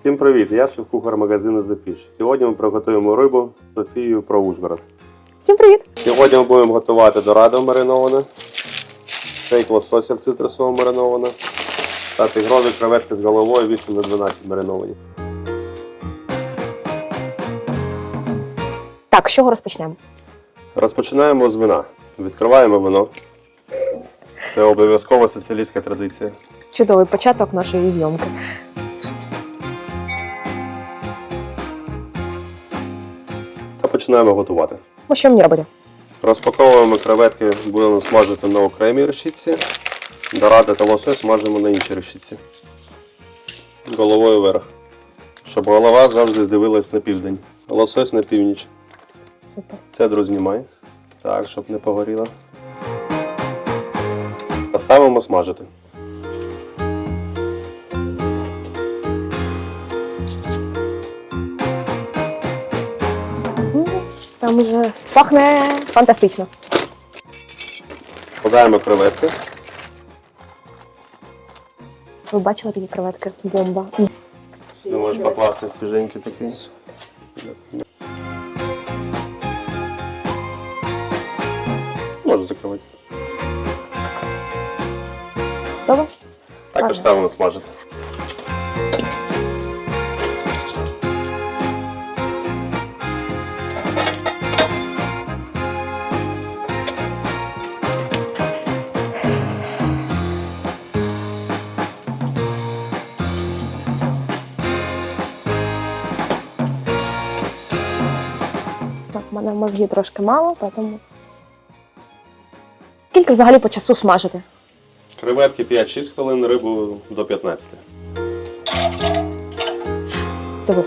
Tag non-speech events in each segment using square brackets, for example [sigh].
Всім привіт! Я шеф-кухар магазину The Fish. Сьогодні ми приготуємо рибу з Софією про Ужгород. Всім привіт! Сьогодні ми будемо готувати дорадо мариноване, стейк лосося цитрусово мариноване та тигрові креветки з головою 8 на 12 мариновані. Так, з чого розпочнемо? Розпочинаємо з вина. Відкриваємо вино. Це обов'язкова соціалістська традиція. Чудовий початок нашої зйомки. Починаємо готувати. Ну, що мені робити? Розпаковуємо креветки, будемо смажити на окремій решітці. Доради та лосось смажимо на іншій решітці. Головою вверх. Щоб голова завжди дивилась на південь. Лосось на північ. Супер. Цедру знімай. Так, щоб не погоріло. Поставимо смажити. Там уже пахне фантастично. Подаємо креветки. Ви бачили такі креветки? Бомба. Ти можеш покласти свіженький такий. Можеш закривати. Добре? Також ставимо смажити. Мене мозги трошки мало, тому. Скільки взагалі по часу смажити? Креветки 5-6 хвилин, рибу до 15. Диви.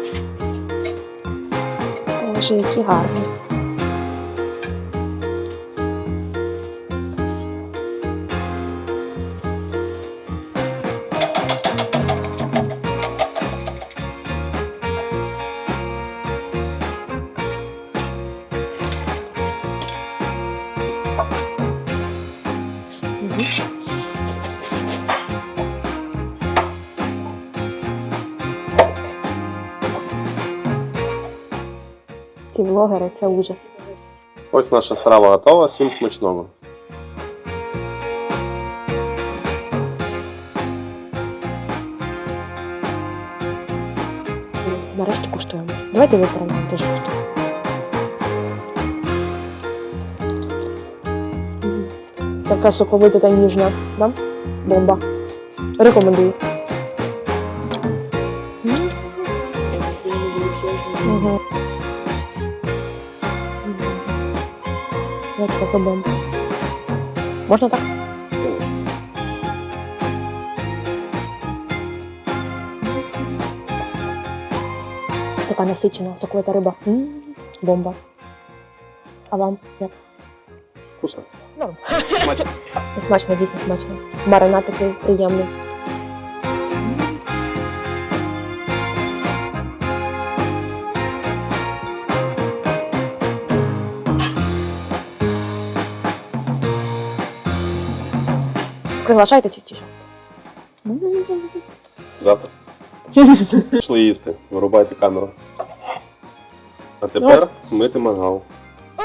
Боже, які гарні. Ці влогери це ужас. Ось наша страва готова. Всім смачного. Нарешті куштуємо. Давайте виберемо дуже куштуємо. Така соковита та ніжна, да? Бомба. Рекомендую. Як така. Можна так? Така насичена, соковита риба. М, Бомба. А вам як? Вкусно. Норм. Смачно. [laughs] Смачно, дійсно смачно. Маринад такий приємний. Приглашайте частіше. Завтра. [laughs] Пішли їсти. Вирубайте камеру. А тепер мити мангал. [laughs]